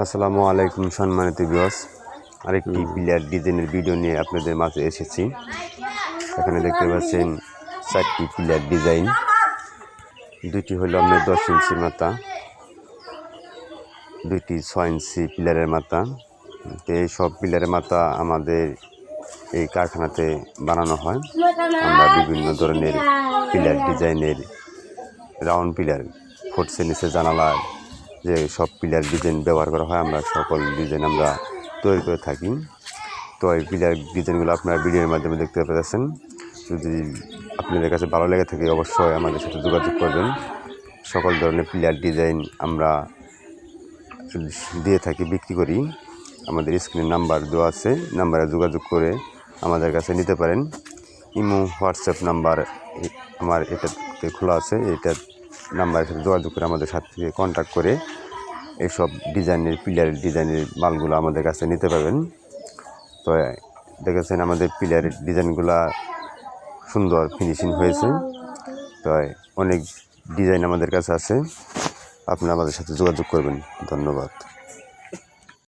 আসসালামু আলাইকুম সম্মানিত বিয়স আরেকটি প্লেয়ার ডিজাইনের ভিডিও নিয়ে আপনাদের মাঝে এসেছি। এখানে দেখতে পাচ্ছেন চারটি প্লেয়ার ডিজাইন। দুইটি হলো আপনার দশ ইঞ্চি মাথা, দুইটি ছয় ইঞ্চি পিলারের মাথা। তো এই সব পিলারের মাথা আমাদের এই কারখানাতে বানানো হয়। আমরা বিভিন্ন ধরনের পিলার ডিজাইনের, রাউন্ড পিলার ফুটছে নিচে জানালার যে সব পিলার ডিজাইন ব্যবহার করা হয়, আমরা সকল ডিজাইন আমরা তৈরি করে থাকি। তো এই পিলার ডিজাইনগুলো আপনারা ভিডিওর মাধ্যমে দেখতে পাচ্ছেন যদি আপনাদের কাছে ভালো লেগে থাকে, অবশ্যই আমাদের সাথে যোগাযোগ করবেন। সকল ধরনের পিলার ডিজাইন আমরা দিয়ে থাকি, বিক্রি করি। আমাদের স্ক্রিনে নাম্বার দেওয়া আছে, নাম্বারে যোগাযোগ করে আমাদের কাছে নিতে পারেন। ইমো, হোয়াটসঅ্যাপ নাম্বার আমার এটাতে খোলা আছে, এটা নাম্বারের হিসেবে যোগাযোগ করে আমাদের সাথে কন্ট্যাক্ট করে এইসব ডিজাইনের পিলারের ডিজাইনের মালগুলো আমাদের কাছে নিতে পারবেন। তো, দেখেছেন আমাদের পিলারের ডিজাইনগুলো সুন্দর ফিনিশিং হয়েছে। তো, অনেক ডিজাইন আমাদের কাছে আছে। আপনি আমাদের সাথে যোগাযোগ করবেন। ধন্যবাদ।